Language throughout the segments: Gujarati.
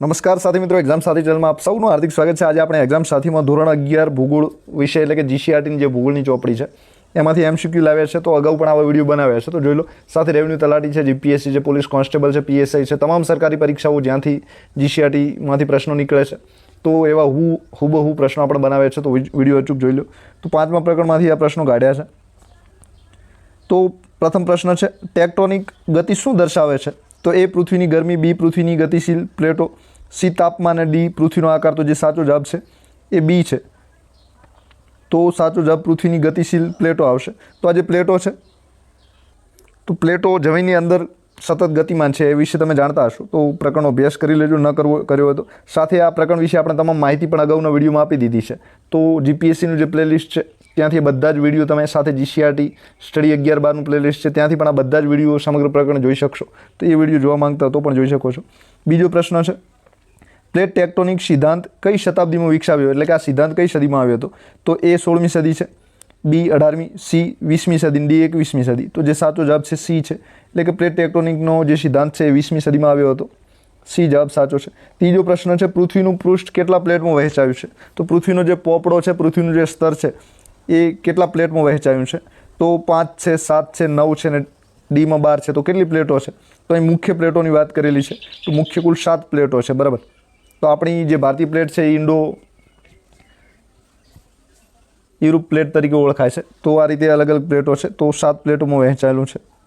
નમસ્કાર સાથી મિત્રો એક્ઝામ સાથી ચેનલમાં આપ સૌનું હાર્દિક સ્વાગત છે. આજે આપણે એક્ઝામ સાથીમાં ધોરણ અગિયાર ભૂગોળ વિષય એટલે કે જીસીઆરટીની જે ભૂગોળની ચોપડી છે, એમાંથી એમસીક્યુ લાવ્યા છે. તો અગાઉ પણ આવા વીડિયો બનાવ્યા છે. તો જોઈ લો, સાથે રેવન્યુ તલાટી છે જીપીએસસી છે પોલીસ કોન્સ્ટેબલ છે પીએસઆઈ છે, તમામ સરકારી પરીક્ષાઓ જ્યાંથી જીસીઆરટીમાંથી પ્રશ્નો નીકળે છે. તો એવા હું, હુબહુ પ્રશ્નો આપણે બનાવ્યા છે. તો વીડિયો અચૂક જોઈ લો. તો પાંચમા પ્રકરણમાંથી આ પ્રશ્નો કાઢ્યા છે. તો પ્રથમ પ્રશ્ન છે ટેક્ટોનિક ગતિ શું દર્શાવે છે? તો એ પૃથ્વીની ગરમી, બી પૃથ્વીની ગતિશીલ પ્લેટો, સી તાપમાન અને ડી પૃથ્વીનો આકાર તો જે સાચો જવાબ છે, એ બી છે. તો સાચો જવાબ પૃથ્વીની ગતિશીલ પ્લેટો આવશે. તો આ જે પ્લેટો છે, તો પ્લેટો જમીનની અંદર સતત ગતિમાન છે એ વિશે તમે જાણતા હશો. તો પ્રકરણનો અભ્યાસ કરી લેજો, ન કરવો, કર્યો હતો સાથે આ પ્રકરણ વિશે આપણે તમામ માહિતી પણ અગાઉના વિડીયોમાં આપી દીધી છે. તો જીપીએસસીનું જે પ્લેલિસ્ટ છે ત્યાંથી બધા જ વીડિયો તમે સાથે જીસીઆરટી સ્ટડી અગિયાર બારનું પ્લેલિસ્ટ છે, ત્યાંથી પણ આ બધા જ વીડિયો સમગ્ર પ્રકરણ જોઈ શકશો. તો એ વીડિયો જોવા માંગતા તો પણ જોઈ શકો છો. બીજો પ્રશ્ન છે પ્લેટ ટેક્ટોનિક સિદ્ધાંત કઈ શતાબ્દીમાં વિકસાવ્યો? એટલે કે આ સિદ્ધાંત કઈ સદીમાં આવ્યો હતો? તો એ સોળમી સદી છે બી અઢારમી સી વીસમી સદી ડી એકવીસમી સદી. તો જે સાચો જવાબ છે સી છે. એટલે કે પ્લેટ ટેક્ટોનિકનો જે સિદ્ધાંત છે એ વીસમી સદીમાં આવ્યો હતો. સી જવાબ સાચો છે. ત્રીજો પ્રશ્ન છે, પૃથ્વીનું પૃષ્ઠ કેટલા પ્લેટમાં વહેંચાયું છે? તો પૃથ્વીનો જે પોપડો છે, પૃથ્વીનું જે સ્તર છે એ કેટલા પ્લેટમાં વહેંચાયું છે? તો પાંચ છે, સાત છે, નવ છે ને ડીમાં બાર છે, તો કેટલી પ્લેટો છે? તો અહીં મુખ્ય પ્લેટોની વાત કરેલી છે. તો મુખ્ય કુલ સાત પ્લેટો છે, બરાબર? તો આપણી જે ભારતીય પ્લેટ છે એ ઇન્ડો યુરોપ પ્લેટ તરીકે ઓળખાય છે. તો આ રીતે અલગ અલગ પ્લેટો છે. તો સાત પ્લેટોમાં વહેંચાયેલું છે.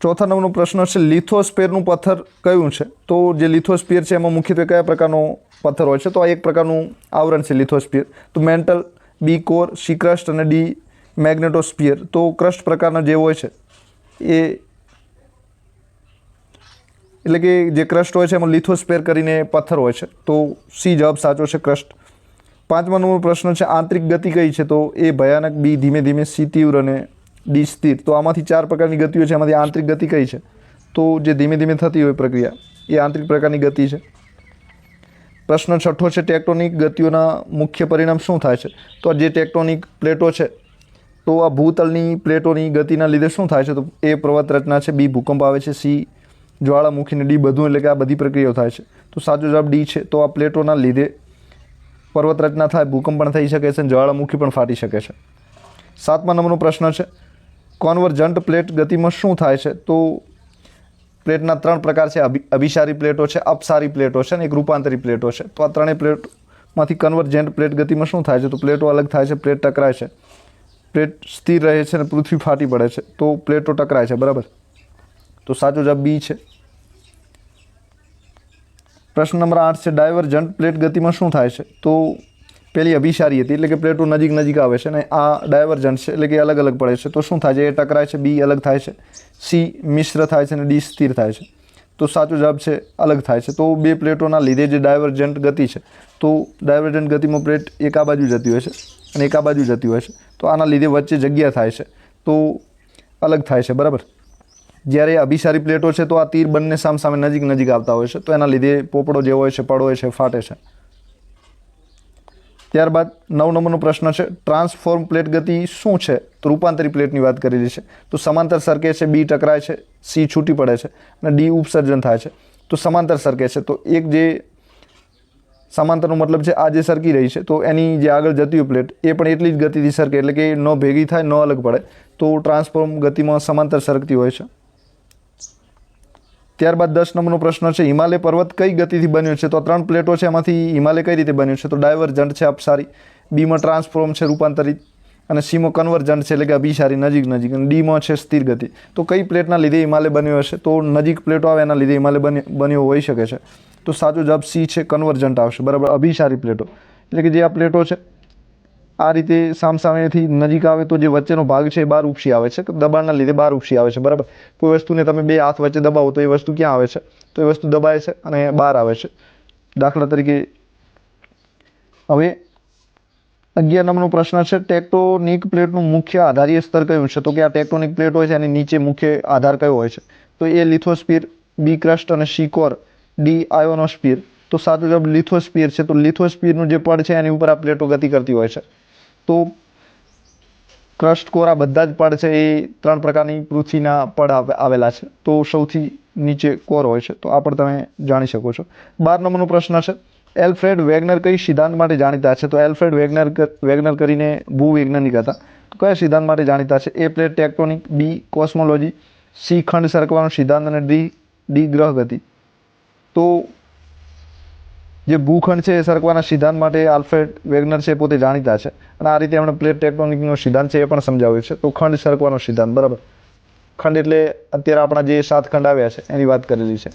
ચોથા નંબરનો પ્રશ્ન છે લિથોસ્પેરનું પથ્થર કયું છે? તો જે લિથોસ્પિયર છે, એમાં મુખ્યત્વે કયા પ્રકારનો પથ્થર હોય છે? તો આ એક પ્રકારનું આવરણ છે લિથોસ્પિયર તો mantle, B core, C crust અને ડી મેગ્નેટોસ્પિયર તો ક્રસ્ટ પ્રકારના જે હોય છે, એ એટલે કે જે ક્રસ્ટ હોય છે, એમાં લિથોસ્પેર કરીને પથ્થર હોય છે. તો સી જવાબ સાચો છે, ક્રસ્ટ. પાંચમા નંબરનો પ્રશ્ન છે, આંતરિક ગતિ કઈ છે? તો એ ભયાનક બી ધીમે ધીમે સી તીવ્ર અને સ્થિર તો આમાંથી ચાર પ્રકારની ગતિઓ છે. એમાંથી આંતરિક ગતિ કઈ છે? તો જે ધીમે ધીમે થતી હોય પ્રક્રિયા, એ આંતરિક પ્રકારની ગતિ છે. પ્રશ્ન છઠ્ઠો છે, ટેક્ટોનિક ગતિઓના મુખ્ય પરિણામ શું થાય છે? તો જે ટેક્ટોનિક પ્લેટો છે, તો આ ભૂતલની પ્લેટોની ગતિના લીધે શું થાય છે? તો એ પર્વત રચના છે. બી ભૂકંપ આવે છે. સી જ્વાળામુખીને ડી બધું, એટલે કે આ બધી પ્રક્રિયાઓ થાય છે. તો સાચો જવાબ ડી છે. તો આ પ્લેટોના લીધે પર્વત રચના થાય, ભૂકંપ પણ થઈ શકે છે જ્વાળામુખી પણ ફાટી શકે છે. સાતમા નંબરનો પ્રશ્ન છે કોન્વર્જન્ટ પ્લેટ ગતિમાં શું થાય છે? તો પ્લેટના ત્રણ પ્રકાર છે. અભિ, અભિસારી પ્લેટો છે, અપસારી પ્લેટો છે અને એક રૂપાંતરી પ્લેટો છે. તો આ ત્રણેય પ્લેટમાંથી કન્વર્જન્ટ પ્લેટ ગતિમાં શું થાય છે? તો પ્લેટો અલગ થાય છે, પ્લેટ ટકરાય છે. પ્લેટ સ્થિર રહે છે અને પૃથ્વી ફાટી પડે છે. તો પ્લેટો ટકરાય છે, બરાબર? તો સાચો જવાબ બી છે. પ્રશ્ન નંબર આઠ છે, ડાયવર્જન્ટ પ્લેટ ગતિમાં શું થાય છે? તો પેલી અભિસારી હતી એટલે કે પ્લેટો નજીક નજીક આવે છે અને આ ડાયવર્જન્સ છે એટલે કે અલગ અલગ પડે છે. તો શું થાય છે? એ ટકરાય છે, બી અલગ થાય છે, સી મિશ્ર થાય છે અને ડી સ્થિર થાય છે. તો સાચો જવાબ છે, અલગ થાય છે. તો બે પ્લેટોના લીધે જે ડાયવર્જન્ટ ગતિ છે, તો ડાયવર્જન્ટ ગતિમાં પ્લેટ એક આ બાજુ જતી હોય છે અને એક આ બાજુ જતી હોય છે. તો આના લીધે વચ્ચે જગ્યા થાય છે, તો અલગ થાય છે, બરાબર? જ્યારે અભિસારી પ્લેટો છે, તો આ તીર બંને સામ સામે નજીક નજીક આવતા હોય છે. તો એના લીધે પોપડો જે હોય છે, પડ હોય છે, ફાટે છે. ત્યારબાદ નવ નંબરનો પ્રશ્ન છે, ટ્રાન્સફોર્મ પ્લેટ ગતિ શું છે? તો રૂપાંતરી પ્લેટની વાત કરેલી છે. તો સમાંતર સરકે છે, બી ટકરાય છે, સી છૂટી પડે છે અને ડી ઉપસર્જન થાય છે. તો સમાંતર સરકે છે. તો એક જે સમાંતરનો મતલબ છે, આ જે સરકી રહી છે, તો એની જે આગળ જતી હોય પ્લેટ, એ પણ એટલી જ ગતિથી સરકે એટલે કે ન ભેગી થાય, ન અલગ પડે. તો ટ્રાન્સફોર્મ ગતિમાં સમાંતર સરકતી હોય છે. ત્યારબાદ દસ નંબરનો પ્રશ્ન છે, હિમાલય પર્વત કઈ ગતિથી બન્યો છે? તો ત્રણ પ્લેટો છે એમાંથી હિમાલય કઈ રીતે બન્યો છે? તો ડાયવર્જન્ટ છે અપસારી, બીમાં ટ્રાન્સફોર્મ છે રૂપાંતરિત, અને સીમાં કન્વર્જન્ટ છે એટલે કે અભિસારી, નજીક નજીક, અને ડીમાં છે સ્થિર ગતિ. તો કઈ પ્લેટના લીધે હિમાલય બન્યો હશે? તો નજીક પ્લેટો આવે એના લીધે હિમાલય બન્યો હોઈ શકે છે. તો સાચો જવાબ સી છે, કન્વર્જન્ટ આવશે. બરાબર, અભિસારી પ્લેટો. એટલે કે જે આ પ્લેટો છે આ રીતે સામસામેથી નજીક આવે તો જે વચ્ચેનો ભાગ છે એ બહાર ઉપસી આવે છે. દબાણના લીધે બહાર ઉપસી આવે છે. બરાબર? કોઈ વસ્તુને તમે બે હાથ વચ્ચે દબાવો તો એ વસ્તુ ક્યાં આવે છે? તો એ વસ્તુ દબાય છે અને બહાર આવે છે. દાખલા તરીકે હવે અગિયાર નંબરનો પ્રશ્ન છે, ટેક્ટોનિક પ્લેટનું મુખ્ય આધારીય સ્તર કયું છે? તો કે આ ટેક્ટોનિક પ્લેટ હોય છે, એની નીચે મુખ્ય આધાર કયો હોય છે? તો એ લિથોસ્પિયર બી ક્રસ્ટ અને શિકોર ડી આયોનોસ્પિયર તો સાચો જવાબ લિથોસ્પીર છે, તો લિથોસ્પિયરનું જે પડ છે, એની ઉપર આ પ્લેટો ગતિ કરતી હોય છે. તો ક્રસ્ટ કોરા બધા જ પડ છે એ ત્રણ પ્રકારની પૃથ્વીના પડ આવેલા છે. તો સૌથી નીચે કોર હોય છે. તો આ પણ તમે જાણી શકો છો. બાર નંબરનો પ્રશ્ન છે. એલ્ફ્રેડ વેગનર કઈ સિદ્ધાંત માટે જાણીતા છે? તો એલ્ફ્રેડ વેગનર વેગનર કરીને ભૂવૈજ્ઞાનિક હતા. કયા સિદ્ધાંત માટે જાણીતા છે? A plate tectonic, B cosmology, C ખંડ સરકવાનો સિદ્ધાંત અને ડી ડી ગ્રહ ગતિ તો જે ભૂખંડ છે એ સરકવાના સિદ્ધાંત માટે આલ્ફ્રેડ વેગનર છે પોતે જાણીતા છે. અને આ રીતે એમણે પ્લેટ ટેક્ટોનિકનો સિદ્ધાંત છે એ પણ સમજાવ્યો છે. તો ખંડ સરકવાનો સિદ્ધાંત, બરાબર. ખંડ એટલે અત્યારે આપણા જે સાત ખંડ આવ્યા છે, એની વાત કરેલી છે.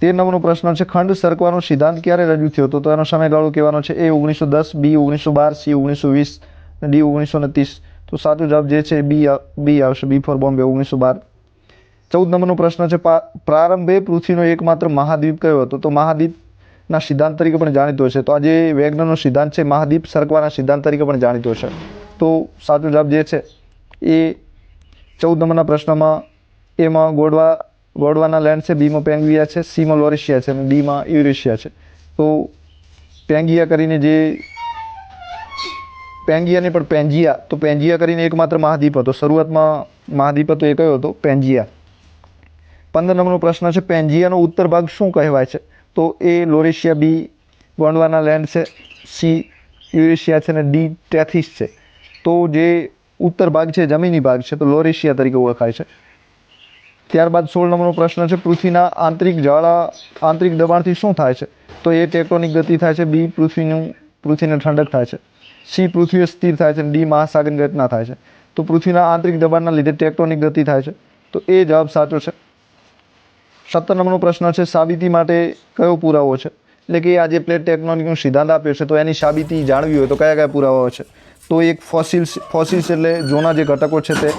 તેર નંબરનો પ્રશ્ન છે, ખંડ સરકવાનો સિદ્ધાંત ક્યારે રજૂ થયો? હતો તો એનો સમયગાળો કહેવાનો છે, એ ઓગણીસો દસ, બી ઓગણીસો બાર, સી ઓગણીસો વીસ ડી ઓગણીસો ત્રીસ. તો સાચો જવાબ જે છે બી બી આવશે, બી ફોર બોમ્બે, ઓગણીસો બાર. ચૌદ નંબરનો પ્રશ્ન છે પ્રારંભે પૃથ્વીનો એકમાત્ર મહાદ્વીપ કયો હતો? તો મહાદ્વીપના સિદ્ધાંત તરીકે પણ જાણીતો છે તો આ જે વેગનરનો સિદ્ધાંત છે મહાદ્વીપ સરકવાના સિદ્ધાંત તરીકે પણ જાણીતો છે તો સાચો જવાબ જે છે, એ ચૌદ નંબરના પ્રશ્નમાં એમાં ગોડવા, ગોડવાના લેન્ડ છે, બીમાં પેંગવિયા છે, સીમાં લોરેશિયા છે અને ડીમાં યુરેશિયા છે. તો પેંગિયા કરીને જે પેંગિયા નહીં પણ પેંજિયા, તો પેંજિયા કરીને એકમાત્ર મહાદ્વીપ હતો. શરૂઆતમાં મહાદ્વીપ હતો એ કયો હતો? પેંજિયા. પંદર નંબરનો પ્રશ્ન છે, પેન્જિયાનો ઉત્તર ભાગ શું કહેવાય છે? તો A Laurasia B, Gondwana land છે, સી, યુરેશિયા છે અને ડી, ટેથિસ છે. તો જે ઉત્તર ભાગ છે, જમીની ભાગ છે, તો લોરેશિયા તરીકે ઓળખાય છે. ત્યારબાદ સોળ નંબરનો પ્રશ્ન છે, પૃથ્વીના આંતરિક જ્વાળા, આંતરિક દબાણથી શું થાય છે? તો એ ટેક્ટોનિક ગતિ થાય છે, બી, પૃથ્વીનું, પૃથ્વીને ઠંડક થાય છે. સી પૃથ્વી સ્થિર થાય છે, ડી, મહાસાગરની ઘટના થાય છે. તો પૃથ્વીના આંતરિક દબાણના લીધે ટેક્ટોનિક ગતિ થાય છે. તો એ જવાબ સાચો છે. સત્તર નંબરનો પ્રશ્ન છે, સાબિતી માટે કયો પુરાવો છે? એટલે કે આ જે પ્લેટ ટેકનોલોજીનો સિદ્ધાંત આપ્યો છે, તો એની સાબિતી જાણવી હોય તો કયા કયા પુરાવાઓ છે? તો એક ફોસિલ્સ ફોસિલ્સ એટલે જૂના જે ઘટકો છે તે